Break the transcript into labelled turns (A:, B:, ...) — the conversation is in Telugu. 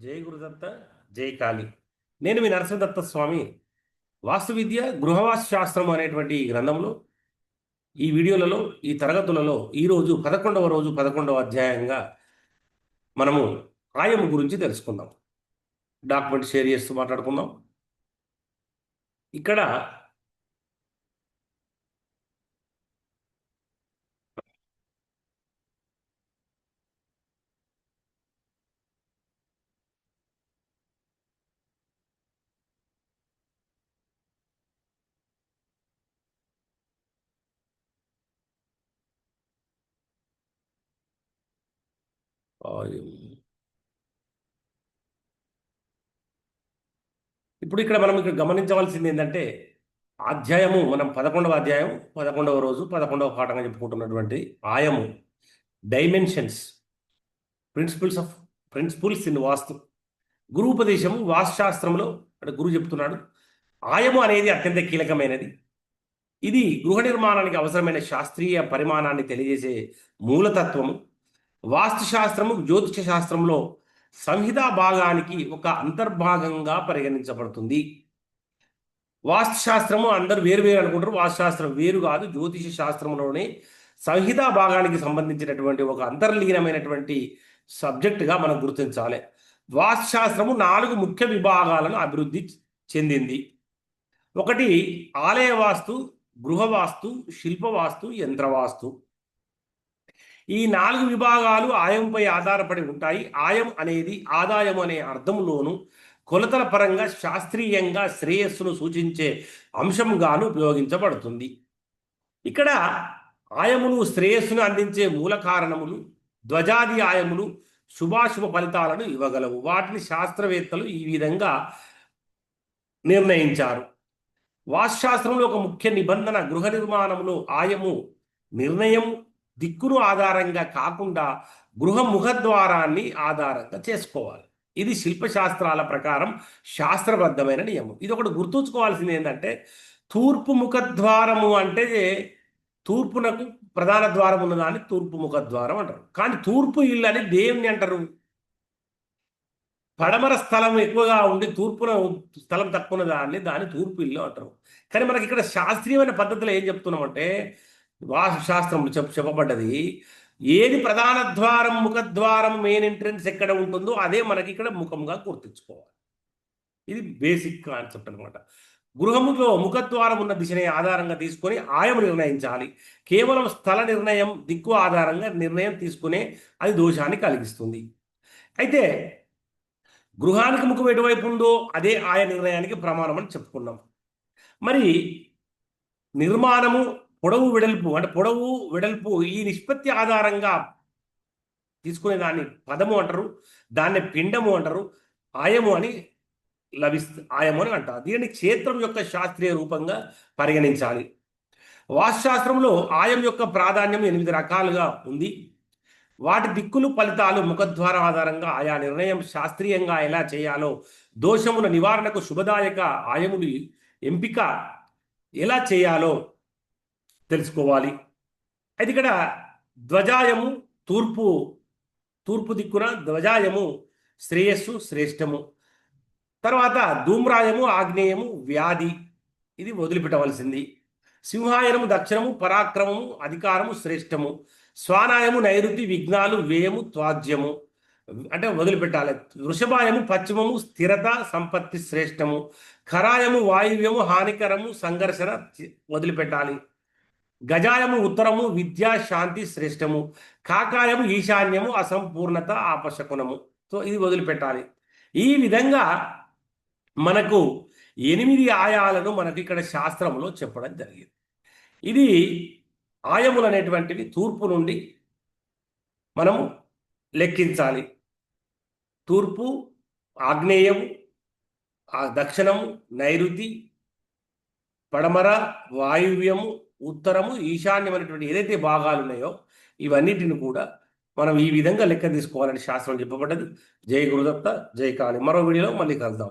A: జై గురుదత్త జై కాళి. నేను మీ నరసింహదత్త స్వామి. వాస్తు విద్య గృహవాస్తు శాస్త్రం అనేటువంటి ఈ గ్రంథంలో ఈ వీడియోలలో ఈ తరగతులలో ఈరోజు పదకొండవ రోజు పదకొండవ అధ్యాయంగా మనము ఆయం గురించి తెలుసుకుందాం. డాక్యుమెంట్ షేర్ చేస్తూ మాట్లాడుకుందాం. ఇక్కడ ఇప్పుడు ఇక్కడ మనం ఇక్కడ గమనించవలసింది ఏంటంటే అధ్యాయము మనం పదకొండవ అధ్యాయం పదకొండవ రోజు పదకొండవ పాఠంగా చెప్పుకుంటున్నటువంటి ఆయము. Dimensions principles of principles in vastu. గురుపదేశము వాస్తుశాస్త్రంలో అంటే గురువు చెప్తున్నాడు ఆయము అనేది అత్యంత కీలకమైనది. ఇది గృహ నిర్మాణానికి అవసరమైన శాస్త్రీయ పరిమాణాన్ని తెలియజేసే మూలతత్వము. వాస్తుశాస్త్రము జ్యోతిష శాస్త్రంలో సంహితా భాగానికి ఒక అంతర్భాగంగా పరిగణించబడుతుంది. వాస్తుశాస్త్రము అందరు వేరు వేరు అనుకుంటారు. వాస్తుశాస్త్రం వేరు కాదు. జ్యోతిష శాస్త్రంలోనే సంహితా భాగానికి సంబంధించినటువంటి ఒక అంతర్లీనమైనటువంటి సబ్జెక్టుగా మనం గుర్తించాలి. వాస్తుశాస్త్రము నాలుగు ముఖ్య విభాగాలను అభివృద్ధి చెందింది. ఒకటి ఆలయ వాస్తు గృహవాస్తు శిల్పవాస్తు యంత్రవాస్తు. ఈ నాలుగు విభాగాలు ఆయంపై ఆధారపడి ఉంటాయి. ఆయం అనేది ఆదాయం అనే అర్థంలోను కొలతల పరంగా శాస్త్రీయంగా శ్రేయస్సును సూచించే అంశంగాను ఉపయోగించబడుతుంది. ఇక్కడ ఆయములు శ్రేయస్సును అందించే మూల కారణములు ధ్వజాది ఆయములు శుభాశుభ ఫలితాలను ఇవ్వగలవు. వాటిని శాస్త్రవేత్తలు ఈ విధంగా నిర్ణయించారు. వాస్తుశాస్త్రంలో ఒక ముఖ్య నిబంధన గృహ నిర్మాణంలో ఆయము నిర్ణయం దిక్కును ఆధారంగా కాకుండా గృహ ముఖద్వారాన్ని ఆధారంగా చేసుకోవాలి. ఇది శిల్పశాస్త్రాల ప్రకారం శాస్త్రబద్ధమైన నియమం. ఇది ఒకటి గుర్తుంచుకోవాల్సింది ఏంటంటే తూర్పు ముఖద్వారము అంటే తూర్పునకు ప్రధాన ద్వారం ఉన్నదాన్ని తూర్పు ముఖద్వారం అంటారు. కానీ తూర్పు ఇల్లు అని దేవుని అంటారు. పడమర స్థలం ఎక్కువగా ఉండి తూర్పున స్థలం తక్కువ ఉన్న దాన్ని దాన్ని తూర్పు ఇల్లు అంటారు. కానీ మనకి ఇక్కడ శాస్త్రీయమైన పద్ధతిలో ఏం చెప్తున్నామంటే వాస్తు శాస్త్రంలో చెప్ చెప్పబడ్డది. ఏది ప్రధాన ద్వారం ముఖద్వారం మెయిన్ ఎంట్రన్స్ ఎక్కడ ఉంటుందో అదే మనకి ఇక్కడ ముఖంగా గుర్తించుకోవాలి. ఇది బేసిక్ కాన్సెప్ట్ అనమాట గృహములో ముఖద్వారం ఉన్న దిశని ఆధారంగా తీసుకొని ఆయం నిర్ణయించాలి. కేవలం స్థల నిర్ణయం దిక్కు ఆధారంగా నిర్ణయం తీసుకునే అది దోషాన్ని కలిగిస్తుంది. అయితే గృహానికి ముఖం ఎటువైపు ఉందో అదే ఆయా నిర్ణయానికి ప్రమాణం అని చెప్పుకున్నాం. మరి నిర్మాణము పొడవు వెడల్పు అంటే పొడవు వెడల్పు ఈ నిష్పత్తి ఆధారంగా తీసుకునే దాన్ని పదము అంటారు దాన్ని పిండము అంటారు ఆయము అని లభిస్తు ఆయము అని అంటారు. దీనిని క్షేత్రం యొక్క శాస్త్రీయ రూపంగా పరిగణించాలి. వాస్తుశాస్త్రంలో ఆయం యొక్క ప్రాధాన్యం ఎనిమిది రకాలుగా ఉంది. వాటి దిక్కులు ఫలితాలు ముఖద్వారం ఆధారంగా ఆయా నిర్ణయం శాస్త్రీయంగా ఎలా చేయాలో దోషముల నివారణకు శుభదాయక ఆయములు ఎంపిక ఎలా చేయాలో తెలుసుకోవాలి. అయితే ఇక్కడ ధ్వజాయము తూర్పు తూర్పు దిక్కున ధ్వజాయము శ్రేయస్సు శ్రేష్టము. తర్వాత ధూమ్రాయము ఆగ్నేయము వ్యాధి. ఇది వదిలిపెట్టవలసింది. సింహాయనము దక్షిణము పరాక్రమము అధికారము శ్రేష్టము. స్వానాయము నైరుతి విఘ్నాలు వ్యయము త్వాజ్యము. అంటే వదిలిపెట్టాలి. వృషభాయము పశ్చిమము స్థిరత సంపత్తి శ్రేష్టము. ఖరాయము వాయువ్యము హానికరము సంఘర్షణ వదిలిపెట్టాలి. గజాయము ఉత్తరము విద్యా శాంతి శ్రేష్టము కాకాయము ఈశాన్యము అసంపూర్ణత ఆపశకునము. సో ఇది వదిలిపెట్టాలి. ఈ విధంగా మనకు ఎనిమిది ఆయాలను మనకు ఇక్కడ శాస్త్రంలో చెప్పడం జరిగింది. ఇది ఆయములు అనేటువంటివి తూర్పు నుండి మనము లెక్కించాలి. తూర్పు ఆగ్నేయము దక్షిణము నైరుతి పడమర వాయువ్యము ఉత్తరము ఈశాన్యమైనటువంటి ఏదైతే భాగాలు ఉన్నాయో ఇవన్నిటిని కూడా మనం ఈ విధంగా లెక్క తీసుకోవాలని శాస్త్రం చెప్పబడ్డది. జై గురుదత్త జై కాళి. మరో వీడియోలో మళ్ళీ కలుద్దాం.